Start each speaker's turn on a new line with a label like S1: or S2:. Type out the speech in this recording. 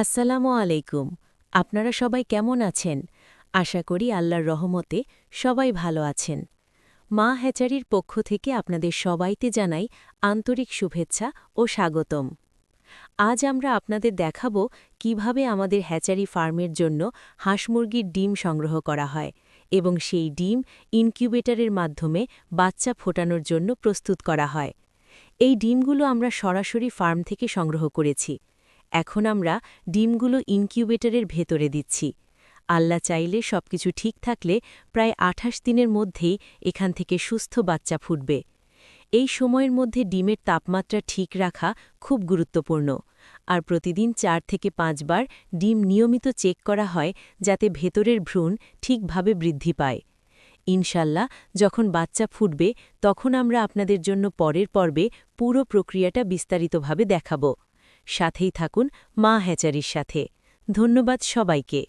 S1: আসসালামু আলাইকুম। আপনারা সবাই কেমন আছেন? আশা করি আল্লাহর রহমতে সবাই ভালো আছেন। মা হ্যাচারির পক্ষ থেকে আপনাদের সবাইতে জানাই আন্তরিক শুভেচ্ছা ও স্বাগতম। আজ আমরা আপনাদের দেখাব কীভাবে আমাদের হ্যাচারি ফার্মের জন্য হাঁস মুরগির ডিম সংগ্রহ করা হয় এবং সেই ডিম ইনকিউবেটরের মাধ্যমে বাচ্চা ফোটানোর জন্য প্রস্তুত করা হয়। এই ডিমগুলো আমরা সরাসরি ফার্ম থেকে সংগ্রহ করেছি। এখন আমরা ডিমগুলো ইনকিউবেটরের ভেতরে দিচ্ছি। আল্লাহ চাইলে সবকিছু ঠিক থাকলে প্রায় আঠাশ দিনের মধ্যেই এখান থেকে সুস্থ বাচ্চা ফুটবে। এই সময়ের মধ্যে ডিমের তাপমাত্রা ঠিক রাখা খুব গুরুত্বপূর্ণ। আর প্রতিদিন চার থেকে পাঁচবার ডিম নিয়মিত চেক করা হয় যাতে ভেতরের ভ্রূণ ঠিকভাবে বৃদ্ধি পায়। ইনশাল্লাহ, যখন বাচ্চা ফুটবে, তখন আমরা আপনাদের জন্য পরের পর্বে পুরো প্রক্রিয়াটা বিস্তারিতভাবে দেখাব। সাথেই থাকুন মা হ্যাচারির সাথে। ধন্যবাদ সবাইকে।